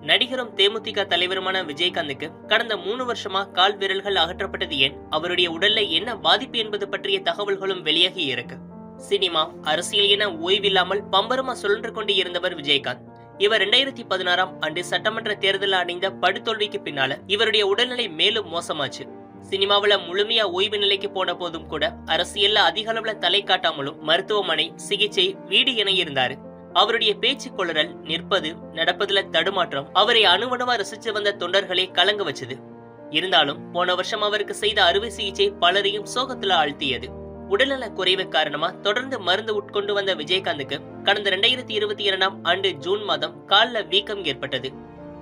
நடிகரும் தேமுதிக தலைவருமான விஜயகாந்துக்கு கடந்த மூணு வருஷமா கால் விரல்கள் அகற்றப்பட்டது ஏன்? அவருடைய உடல்ல என்ன பாதிப்பு என்பது பற்றிய தகவல்களும் வெளியாகி இருக்கு. சினிமா அரசியல் என ஓய்வில்லாமல் பம்பரமா சுழன்று கொண்டு இருந்தவர் விஜயகாந்த். இவர் இரண்டாயிரத்தி பதினாறாம் ஆண்டு சட்டமன்ற தேர்தலில் அடைந்த படுதோல்விக்கு பின்னால இவருடைய உடல்நிலை மேலும் மோசமாச்சு. சினிமாவில முழுமையா ஓய்வு நிலைக்கு போன போதும் கூட அரசியல்ல அதிக அளவுல தலை காட்டாமலும் மருத்துவமனை சிகிச்சை வீடு என இருந்தாரு. அவருடைய பேச்சு குளறல் நிற்பது நடப்பதுல தடுமாற்றம் அவரை அணுவணுவா ரசிச்சு வந்த தொண்டர்களை கலங்க வச்சது. இருந்தாலும் போன வருஷம் அவருக்கு செய்த அறுவை சிகிச்சை பலரையும் சோகத்துல ஆழ்த்தியது. உடல்நல குறைவு காரணமா தொடர்ந்து மருந்து உட்கொண்டு வந்த விஜயகாந்துக்கு கடந்த இரண்டாயிரத்தி இருபத்தி இரண்டாம் ஆண்டு ஜூன் மாதம் கால்ல வீக்கம் ஏற்பட்டது.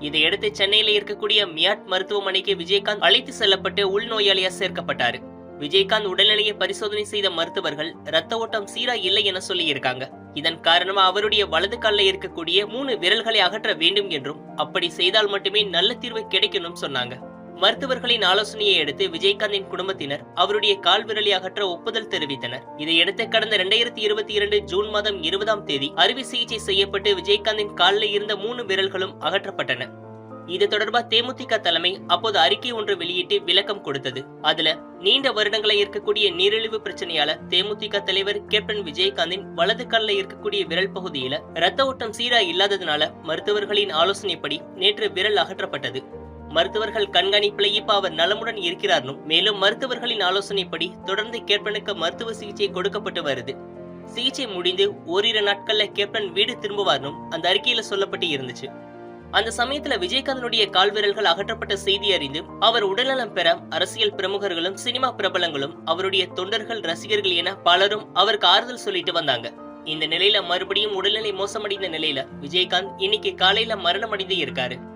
இதையடுத்து சென்னையில இருக்கக்கூடிய மியாட் மருத்துவமனைக்கு விஜயகாந்த் அழைத்து செல்லப்பட்டு உள்நோயாளியா சேர்க்கப்பட்டாரு. விஜயகாந்த் உடல்நிலையை பரிசோதனை செய்த மருத்துவர்கள் ரத்த ஓட்டம் சீரா இல்லை என சொல்லியிருக்காங்க. இதன் காரணமா அவருடைய வலது கால்ல இருக்கக்கூடிய மூணு விரல்களை அகற்ற வேண்டும் என்றும் அப்படி செய்தால் மட்டுமே நல்ல தீர்வு கிடைக்கணும் சொன்னாங்க. மருத்துவர்களின் ஆலோசனையை அடுத்து விஜயகாந்தின் குடும்பத்தினர் அவருடைய கால் விரலை அகற்ற ஒப்புதல் தெரிவித்தனர். இதையடுத்து கடந்த இரண்டாயிரத்தி இருபத்தி இரண்டு ஜூன் மாதம் இருபதாம் தேதி அறுவை சிகிச்சை செய்யப்பட்டு விஜயகாந்தின் காலில் இருந்த மூணு விரல்களும் அகற்றப்பட்டன. இது தொடர்பா தேமுதிக தலைமை அப்போது அறிக்கை ஒன்று வெளியிட்டு விளக்கம் கொடுத்தது. அதுல நீண்ட வருடங்களை இருக்கக்கூடிய நீரிழிவு பிரச்சனையால தேமுதிக தலைவர் கேப்டன் விஜயகாந்தின் வலது கால்ல இருக்கக்கூடிய விரல் பகுதியில ரத்த ஓட்டம் சீரா இல்லாததுனால மருத்துவர்களின் ஆலோசனைப்படி நேற்று விரல் அகற்றப்பட்டது. மருத்துவர்கள் கண்காணிப்பில் இப்ப அவர் நலமுடன் இருக்கிறார்னும் மேலும் மருத்துவர்களின் ஆலோசனைப்படி தொடர்ந்து கேப்டனுக்கு மருத்துவ சிகிச்சை கொடுக்கப்பட்டு வருது. சிகிச்சை முடிந்து ஓரிரு நாட்கள்ல கேப்டன் வீடு திரும்புவார்னும் அந்த அறிக்கையில சொல்லப்பட்டு இருந்துச்சு. அந்த சமயத்துல விஜயகாந்தனுடைய கால்விரல்கள் அகற்றப்பட்ட செய்தி அறிந்து அவர் உடல்நலம் பெற அரசியல் பிரமுகர்களும் சினிமா பிரபலங்களும் அவருடைய தொண்டர்கள் ரசிகர்கள் என பலரும் அவருக்கு ஆறுதல் சொல்லிட்டு வந்தாங்க. இந்த நிலையில மறுபடியும் உடல்நிலை மோசமடைந்த நிலையில விஜயகாந்த் இன்னைக்கு காலையில மரணம் அடைந்து இருக்காரு.